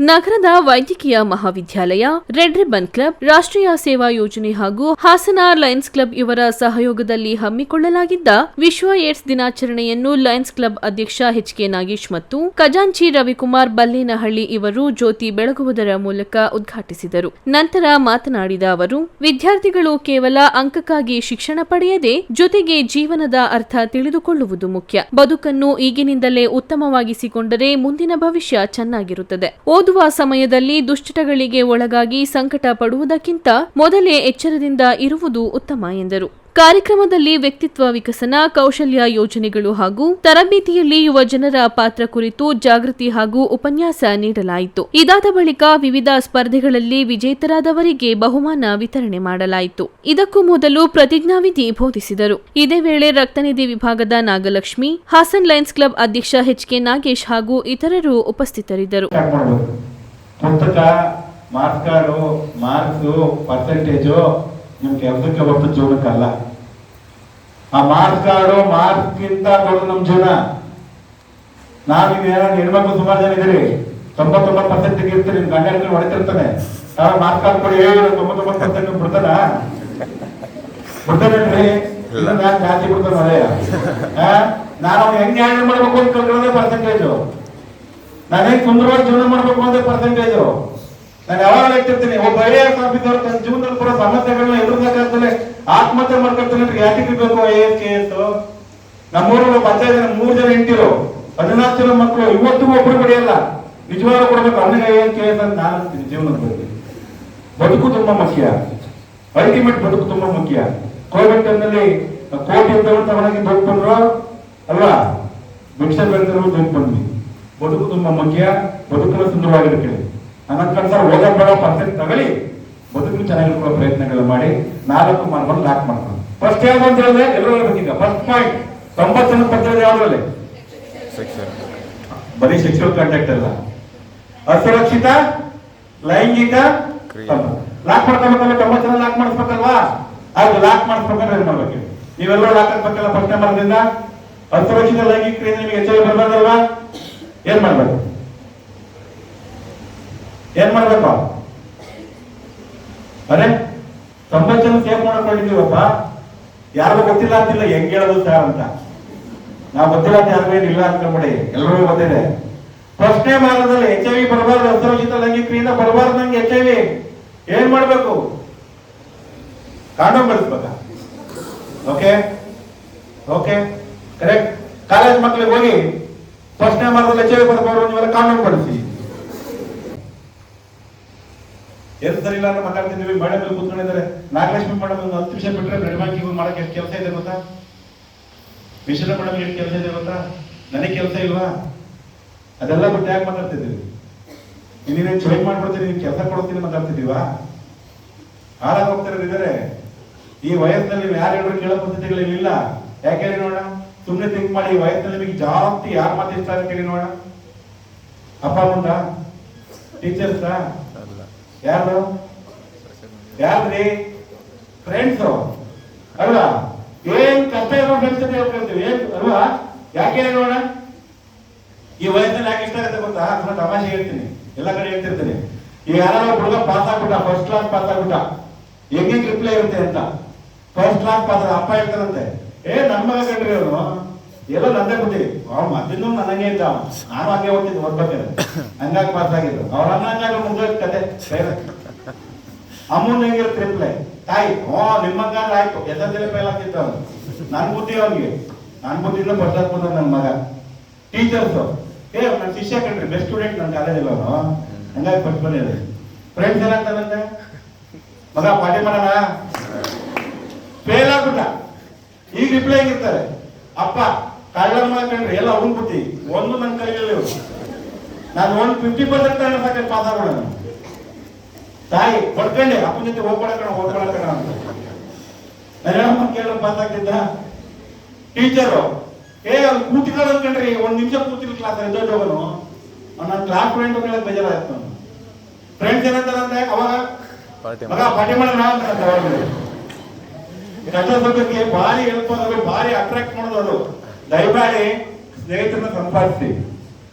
ನಗರದ ವೈದ್ಯಕೀಯ ಮಹಾವಿದ್ಯಾಲಯ, ರೆಡ್ ರಿಬನ್ ಕ್ಲಬ್, ರಾಷ್ಟ್ರೀಯ ಸೇವಾ ಯೋಜನೆ ಹಾಗೂ ಹಾಸನ ಲಯನ್ಸ್ ಕ್ಲಬ್ ಇವರ ಸಹಯೋಗದಲ್ಲಿ ಹಮ್ಮಿಕೊಳ್ಳಲಾಗಿದ್ದ ವಿಶ್ವ ಏಡ್ಸ್ ದಿನಾಚರಣೆಯನ್ನು ಲಯನ್ಸ್ ಕ್ಲಬ್ ಅಧ್ಯಕ್ಷ ಎಚ್ ಕೆ ನಾಗೇಶ್ ಮತ್ತು ಖಜಾಂಚಿ ರವಿಕುಮಾರ್ ಬಲ್ಲೇನಹಳ್ಳಿ ಇವರು ಜ್ಯೋತಿ ಬೆಳಗುವುದರ ಮೂಲಕ ಉದ್ಘಾಟಿಸಿದರು. ನಂತರ ಮಾತನಾಡಿದ ಅವರು, ವಿದ್ಯಾರ್ಥಿಗಳು ಕೇವಲ ಅಂಕಕ್ಕಾಗಿ ಶಿಕ್ಷಣ ಪಡೆಯದೆ ಜೊತೆಗೆ ಜೀವನದ ಅರ್ಥ ತಿಳಿದುಕೊಳ್ಳುವುದು ಮುಖ್ಯ. ಬದುಕನ್ನು ಈಗಿನಿಂದಲೇ ಉತ್ತಮವಾಗಿಸಿಕೊಂಡರೆ ಮುಂದಿನ ಭವಿಷ್ಯ ಚೆನ್ನಾಗಿರುತ್ತದೆ. ಓದುವ ಸಮಯದಲ್ಲಿ ದುಶ್ಚಟಗಳಿಗೆ ಒಳಗಾಗಿ ಸಂಕಟ ಪಡುವುದಕ್ಕಿಂತ ಮೊದಲೇ ಎಚ್ಚರದಿಂದ ಇರುವುದು ಉತ್ತಮ ಎಂದರು. ಕಾರ್ಯಕ್ರಮದಲ್ಲಿ ವ್ಯಕ್ತಿತ್ವ ವಿಕಸನ, ಕೌಶಲ್ಯ ಯೋಜನೆಗಳು ಹಾಗೂ ತರಬೇತಿಯಲ್ಲಿ ಯುವ ಜನರ ಪಾತ್ರ ಕುರಿತು ಜಾಗೃತಿ ಹಾಗೂ ಉಪನ್ಯಾಸ ನೀಡಲಾಯಿತು. ಇದಾದ ಬಳಿಕ ವಿವಿಧ ಸ್ಪರ್ಧೆಗಳಲ್ಲಿ ವಿಜೇತರಾದವರಿಗೆ ಬಹುಮಾನ ವಿತರಣೆ ಮಾಡಲಾಯಿತು. ಇದಕ್ಕೂ ಮೊದಲು ಪ್ರತಿಜ್ಞಾವಿಧಿ ಬೋಧಿಸಿದರು. ಇದೇ ವೇಳೆ ರಕ್ತನಿಧಿ ವಿಭಾಗದ ನಾಗಲಕ್ಷ್ಮಿ, ಹಾಸನ್ ಲಯನ್ಸ್ ಕ್ಲಬ್ ಅಧ್ಯಕ್ಷ ಎಚ್ ಕೆ ನಾಗೇಶ್ ಹಾಗೂ ಇತರರು ಉಪಸ್ಥಿತರಿದ್ದರು. ಸ್ಟಾರ್ಟ್ ಮಾಡ್ಬೇಕು ಪುಸ್ತಕ ಮಾರ್ಕ್ಸ್ ಕಾರ್ಡು ಮಾರ್ಕ್ಸು ಪರ್ಸೆಂಟೇಜು ನಿಮ್ ಕೆಲಸಕ್ಕೆ ಹೊರತು ಜೀವನಕ್ಕಲ್ಲ. ಆ ಮಾರ್ಕ್ಸ್ ಕಾರ್ಡು ಮಾರ್ಕ್ಸ್ಗಿಂತ ದೊಡ್ಡ ನಮ್ಮ ಜನ. ನಾವೀಗ ಹೆಣ್ಮಕ್ಳು ಸುಮಾರು ಜನ ಇದ್ರಿ. ತೊಂಬತ್ತೊಂಬತ್ತು ಪರ್ಸೆಂಟ್ ತೆಗಿರ್ತೀರಿ ನಿಮ್ ಗಂಡ ಹೊಡೆತಿರ್ತಾನೆ ಹೊಡಿತಿರ್ತಾನೆ. ಯಾವ ಮಾರ್ಕ್ಸ್ ಕಾರ್ಡ್ ಕೊಡಿ ತೊಂಬತ್ತೊಂಬತ್ತು ಪರ್ಸೆಂಟ್ ಬಿಡ್ತಾನ? ಬಿಡ್ತಾನೇನ್ರಿ ನಾನು ಜಾಸ್ತಿ ಬಿಡ್ತಾನೆ ಮಳೆಯ ನಾನು ಅವ್ನು ಹೆಂಗ್ ಹ್ಯಾಂಡಲ್ ಮಾಡ್ಬೇಕು ಅಂತ ಕಲ್ಕೊಳ್ಳೋದೇ ಪರ್ಸೆಂಟೇಜು ನಾನು ಹೆಂಗ್ ಸುಂದರವಾಗಿ ಜೀವನ ಮಾಡ್ಬೇಕು ಅಂತ ಪರ್ಸೆಂಟೇಜ್ ನಾನು ಯಾವಾಗ ಹೇಳ್ತಿರ್ತೀನಿ, ಒಬ್ಬ ಐ ಎಸ್ ಆಫೀಸರ್ ತನ್ನ ಜೀವನದಲ್ಲಿ ಕೂಡ ಸಮಸ್ಯೆಗಳನ್ನ ಎದುರಿಸಕ್ಕಾಗ್ತದೆ ಆತ್ಮಹತ್ಯೆ ಮಾಡ್ಕೊಳ್ತಾನೆ ಯಾಕೆ ಬೇಕು ಐ ಎಸ್ ಕೆ ಎಸ್ ನಮ್ಮೂರಲ್ಲಿ ಪಂಚಾಯತ್ ಮೂರು ಜನ ಹೆಂಡತಿರು. ಹದಿನಾಲ್ಕು ಜನ ಮಕ್ಕಳು ಇವತ್ತಿಗೂ ಒಬ್ರು ಪಡೆಯಲ್ಲ ನಿಜವಾಗ್ಲೂ ಕೊಡ್ಬೇಕು, ಅವನಿಗೆ ಐ ಎಸ್ ಕೆ ಎಸ್ ಅಂತ ನಾನು ಅಂತೀನಿ ಜೀವನದಲ್ಲಿ. ಬದುಕು ತುಂಬಾ ಮುಖ್ಯ. ಅಲ್ಟಿಮೇಟ್ ಬದುಕು ತುಂಬಾ ಮುಖ್ಯ. ಕೋವಿಡ್ ಟೈಮ್ನಲ್ಲಿ ಕೋಟಿ ಇದ್ದವರು ಮನೆಗೆ ದುಡ್ಡು ಬಂದ್ರು, ಅಲ್ವಾ? ಭಿಕ್ಷೆ ಬೆಳೆದ್ರು ದುಡ್ಡು ಬಂದ್ವಿ. ಬದುಕು ತುಂಬಾ ಮುಖ್ಯ. ಬದುಕನ್ನು ಸುಂದರವಾಗಿರುತ್ತೆ ನನ್ನ ಓದಬೇಡ ಓದೋದ್ ತಗಲಿ ಪರ್ಸೆಂಟ್ ತಗೊಳ್ಳಿ ಬದುಕು ಚೆನ್ನಾಗಿರ್ಕೊಳ್ಳೋ ಪ್ರಯತ್ನಗಳು ಮಾಡಿ ನಾಲ್ಕು ಮಾಡ್ಕೊಂಡು ಲಾಕ್ ಮಾಡ್ಕೊಂಡು ಫಸ್ಟ್ ಯಾವ್ದು ಅಂತ ಹೇಳಿದ್ರೆ ಎಲ್ಲರೂ ಹೇಳ್ಬೇಕೀಗ ಫಸ್ಟ್ ಪಾಯಿಂಟ್ ತೊಂಬತ್ತು ಜನ ಪತ್ರ ಯಾವ್ದ್ರಲ್ಲಿ ಬರೀ ಸೆಕ್ಸುವಲ್ ಕಾಂಟ್ಯಾಕ್ಟ್ ಅಲ್ಲ. ಅಸುರಕ್ಷಿತ ಲೈಂಗಿಕ ಲಾಕ್ ಮಾಡ್ಕೊಬೇಕಲ್ಲ ತೊಂಬತ್ತು ಜನ ಲಾಕ್ ಮಾಡಿಸ್ಬೇಕಲ್ವಾ? ಅದು ಲಾಕ್ ಮಾಡಿಸ್ಬೇಕಂದ್ರೆ ಏನ್ ಮಾಡ್ಬೇಕು? ನೀವೆಲ್ಲರೂ ಲಾಕ್ ಹಾಕ್ಬೇಕಲ್ಲ ಪ್ರಶ್ನೆ ಮಾಡೋದ್ರಿಂದ ಅಸುರಕ್ಷಿತ ಲೈಂಗಿಕ ಕ್ರಿಯೆ ನಿಮಗೆ ಹೆಚ್ಚಾಗಿ ಬರ್ಬಾರ್ದಲ್ವಾ? ಏನ್ ಮಾಡ್ಬೇಕು? ಏನ್ ಮಾಡ್ಬೇಕು? ಅರೆ ತೊಂಬತ್ತು ಜನ ಸೇವ್ ಮಾಡ್ಕೊಂಡಿದ್ದೀವಪ್ಪ. ಯಾರಿಗೂ ಗೊತ್ತಿಲ್ಲ ಅಂತಿಲ್ಲ, ಹೆಂಗ್ ಹೇಳೋದು ಸರ್ ಅಂತ. ನಾವು ಗೊತ್ತಿಲ್ಲ ಅಂತ ಯಾರಿಗೂ ಏನಿಲ್ಲ ಅನ್ಕೊಂಬಿಡಿ. ಎಲ್ಲರಿಗೂ ಗೊತ್ತಿದೆ. ಪ್ರಶ್ನೆ ಮಾರ್ಗದಲ್ಲಿ ಎಚ್ ಐ ವಿ ಬರಬಾರ್ದು ಅಸುರಕ್ಷಿತ ಲೈಂಗಿಕ್ರಿಯಿಂದ ಬರಬಾರ್ದು ನಂಗೆ ಎಚ್ ಐ ವಿ ಏನ್ ಮಾಡ್ಬೇಕು? ಕಾಂಡೋಮ್ ಬಳಸ್ಬೇಕ ಓಕೆ ಓಕೆ ಕರೆಕ್ಟ್ ಕಾಲೇಜ್ ಮಕ್ಳಿಗೆ ಹೋಗಿ ಪ್ರಶ್ನೆ ಮಾರ್ಗದಲ್ಲಿ ಎಚ್ ಐ ವಿ ಬರಬಾರ್ದು ಕಾಂಡೋಮ್ ಬಳಸಿ ಏನು ಸರಿ ಇಲ್ಲ ಅಂತ ಮಾತಾಡ್ತಿದ್ದೀವಿ ಮೇಡಮ್ ಕೂತ್ಕೊಂಡಿದ್ದಾರೆ ನಾಗಲಕ್ಷ್ಮಿ ಮೇಡಮ್ ಒಂದು ಹತ್ತು ನಿಮಿಷ ಬಿಟ್ಟರೆ ಬ್ಲಡ್ ಬ್ಯಾಂಕಿಂಗ್ ಮಾಡಕ್ಕೆ ಎಷ್ಟು ಕೆಲಸ ಇದೆ ಗೊತ್ತಾ? ವಿಶ್ವ ಮೇಡಮ್ ಎಷ್ಟು ಕೆಲಸ ಇದೆ ಗೊತ್ತಾ? ನನಗೆ ಕೆಲಸ ಇಲ್ವಾ? ಅದೆಲ್ಲ ಬಿಟ್ಟು ಯಾಕೆ ಮಾತಾಡ್ತಿದ್ದೀವಿ ಇನ್ನೇನು ಜಾಯಿನ್ ಮಾಡ್ಬಿಡ್ತೀನಿ ಕೆಲಸ ಕೊಡ್ತೀನಿ ಮಾತಾಡ್ತಿದ್ದೀವಾ? ಹಾಳಾಗಿ ಇದ್ದಾರೆ ಈ ವಯಸ್ಸಿನಲ್ಲಿ ನೀವು ಯಾರು ಹೇಳಿದ್ರು ಕೇಳೋ ಪದ್ಧತಿಗಳಿಲ್ಲ ಯಾಕೆ ಹೇಳಿ ನೋಡೋಣ? ಸುಮ್ಮನೆ ಥಿಂಕ್ ಮಾಡಿ, ಈ ವಯಸ್ಸಿನಲ್ಲಿ ನಿಮಗೆ ಜಾಸ್ತಿ ಯಾರು ಮಾತು ಕೇಳಿ ನೋಡೋಣ. ಅಪ್ಪ ಅಮ್ಮಂದ ಟೀಚರ್ಸಾ ಯಾರು ಯಾರ್ರಿ? ಫ್ರೆಂಡ್ಸ್ ಅಲ್ವಾ? ಏನ್ ಇರೋ ಫ್ರೆಂಡ್ಸ್ ಅಂತ ಹೇಳ್ಕೊಳ್ತೀವಿ. ಏನ್, ಅಲ್ವಾ? ಯಾಕೆ ನೋಡೋಣ? ಈ ವಯಸ್ಸಲ್ಲಿ ಯಾಕೆ ಇಷ್ಟ ಆಗುತ್ತೆ ಗೊತ್ತಾ? ಅದನ್ನ ತಮಾಷೆ ಹೇಳ್ತೀನಿ. ಎಲ್ಲ ಕಡೆ ಹೇಳ್ತಿರ್ತೀನಿ. ಈಗ ಹುಡುಗ ಪಾಸ್ ಆಗ್ಬಿಟ್ಟ ಫಸ್ಟ್ ಕ್ಲಾಸ್ ಪಾಸ್ ಆಗ್ಬಿಟ್ಟ, ಹೆಂಗೆ ರಿಪ್ಲೈ ಇರುತ್ತೆ ಅಂತ? ಫಸ್ಟ್ ಕ್ಲಾಸ್ ಪಾಸ್ ಅಪ್ಪ ಹೇಳ್ತಾರಂತೆ. ಏ ಮಗ ಕಂಡ್ರಿ ಅವನು? ಎಲ್ಲ ನಂದೇ ಕೊಟ್ಟಿದ್ವಿ ಅವ್ರ ಮದ್ದಿನ ನನಗೆ ಇದ್ದ. ನಾನು ಹಂಗೆ ಹೋಗ್ತಿದ್ದೆ ಓದ್ಬೇಕಾದ್ರೆ ಹಂಗಾಗಿ ಪಾಸ್ ಆಗಿದ್ರು ಅವ್ರ ಅನ್ನ ಹಂಗಾಗಿ ಮುಗ್ದೋಯ್ತು ಕತೆ ಅಮ್ಮನ ಹೆಂಗಿರುತ್ತೆ ರಿಪ್ಲೈ ತಾಯಿ, ಓ ನಿಮ್ಮ ಮಗ ಆಯ್ತು. ಎಲ್ಲ ದಿನ ಫೇಲ್ ಆಗ್ತಿತ್ತು ಅವನು ನನ್ ಬುದ್ಧಿ ಅವನಿಗೆ. ನನ್ ಬುದ್ಧಿಯಿಂದ ಫಸ್ಟ್ ಬಂದ ನನ್ನ ಮಗ ಟೀಚರ್ಸ್ ಏ ನನ್ನ ಶಿಷ್ಯ ಕಟ್ರಿ ಬೆಸ್ಟ್ ಸ್ಟೂಡೆಂಟ್ ನನ್ನ ಕಾಲೇಜಲ್ಲಿ ಅವನು ಹಂಗಾಗಿ ಫಸ್ಟ್ ಬಂದಿದೆ ಫ್ರೆಂಡ್ಸ್ ಏನಂತಾರಂತೆ ಮಗ ಪಾಠ ಮಾಡೋಣ? ಫೇಲ್ ಆಗ್ಬಿಟ್ಟ. ಈಗ ರಿಪ್ಲೈ ಆಗಿರ್ತಾರೆ. ಅಪ್ಪ ಮಗ ಕಂಡ್ರಿ ಎಲ್ಲ ಅವ್ನು ಬುದ್ಧಿ. ಒಂದು ನನ್ನ ಕೈಯಲ್ಲಿ ನಾನು ಒಂದು ಫಿಫ್ಟಿ ಪರ್ಸೆಂಟ್ ಸಾಕ ಪಾಸ್ ಆಗೋಣ ತಾಯಿ ಪಡ್ಕೊಂಡೆ ಅಪ್ಪನ ಜೊತೆ ಹೋಗ್ಕೊಳಕಣ ಹೋಗ್ಕೊಳಕಣ ಅಂತ. ನರೇಣಮ್ಮ ಕೇಳೋ ಪಾಸ್ ಆಗ್ತಿದ್ದ ಟೀಚರು ಏ ಅವ್ನು ಕೂತಿಗಳು ಅನ್ಕೊಂಡ್ರಿ ಒಂದು ನಿಮಿಷ ಕೂತಿಲ್ಲ ಕ್ಲಾಸ್ ಎದ್ದೋದ್ ಹೋಗೋನು ನನ್ನ ಕ್ಲಾಸ್ ಫ್ರೆಂಡ್ ಹೇಳಕ್ ಬೇಜಾರಾಯ್ತು ಫ್ರೆಂಡ್ಸ್ ಅಂದ್ರೆ ಅವಾಗ ಮಗ ಪಾಠಿ ಮಾಡೋಣ ಅಂತ ಅವಾಗ ಬಗ್ಗೆ ಭಾರಿ ಹೆಲ್ಪ್ ಮಾಡೋದು ಭಾರಿ ಅಟ್ರಾಕ್ಟ್ ಮಾಡೋದು ಅದು. దయబాడి స్నేహితులను సంపాదిస్తే